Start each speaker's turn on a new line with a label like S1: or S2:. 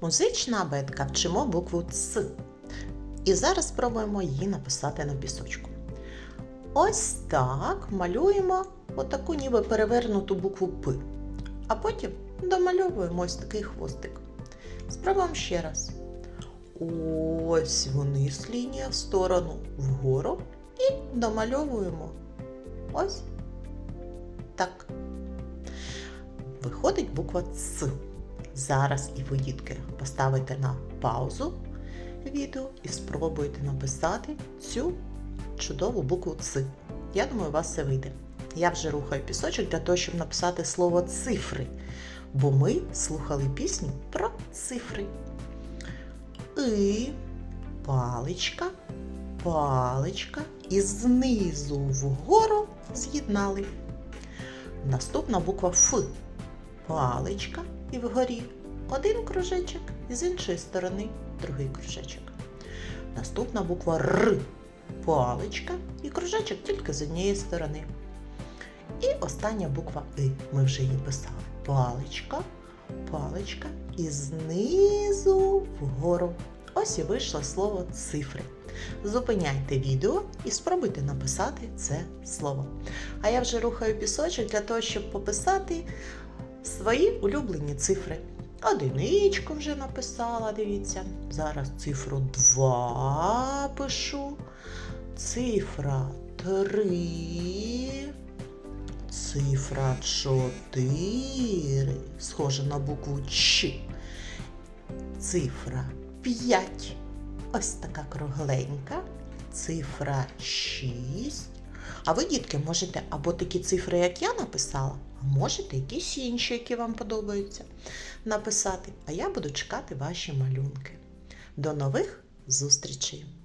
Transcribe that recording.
S1: Музична абетка вчимо букву Ц. І зараз спробуємо її написати на пісочку. Ось так малюємо отаку ніби перевернуту букву П. А потім домальовуємо ось такий хвостик. Спробуємо ще раз. Ось вниз лінія в сторону вгору і домальовуємо ось так. Виходить буква Ц. Зараз і ви, дітки, поставите на паузу відео і спробуйте написати цю чудову букву Ц. Я думаю, у вас все вийде. Я вже рухаю пісочок для того, щоб написати слово цифри, бо ми слухали пісню про цифри. І паличка, паличка і знизу вгору з'єднали. Наступна буква Ф. Паличка і вгорі один кружечок, і з іншої сторони другий кружечок. Наступна буква Р. Паличка і кружечок тільки з однієї сторони. І остання буква И. Ми вже її писали. Паличка, паличка і знизу вгору. Ось і вийшло слово цифри. Зупиняйте відео і спробуйте написати це слово. А я вже рухаю пісочок для того, щоб пописати свої улюблені цифри. Одиничку вже написала, дивіться. Зараз цифру 2 пишу. Цифра 3. Цифра 4. Схожа на букву Ч. Цифра 5. Ось така кругленька. Цифра 6. А ви, дітки, можете або такі цифри, як я написала, а можете якісь інші, які вам подобаються, написати. А я буду чекати ваші малюнки. До нових зустрічей!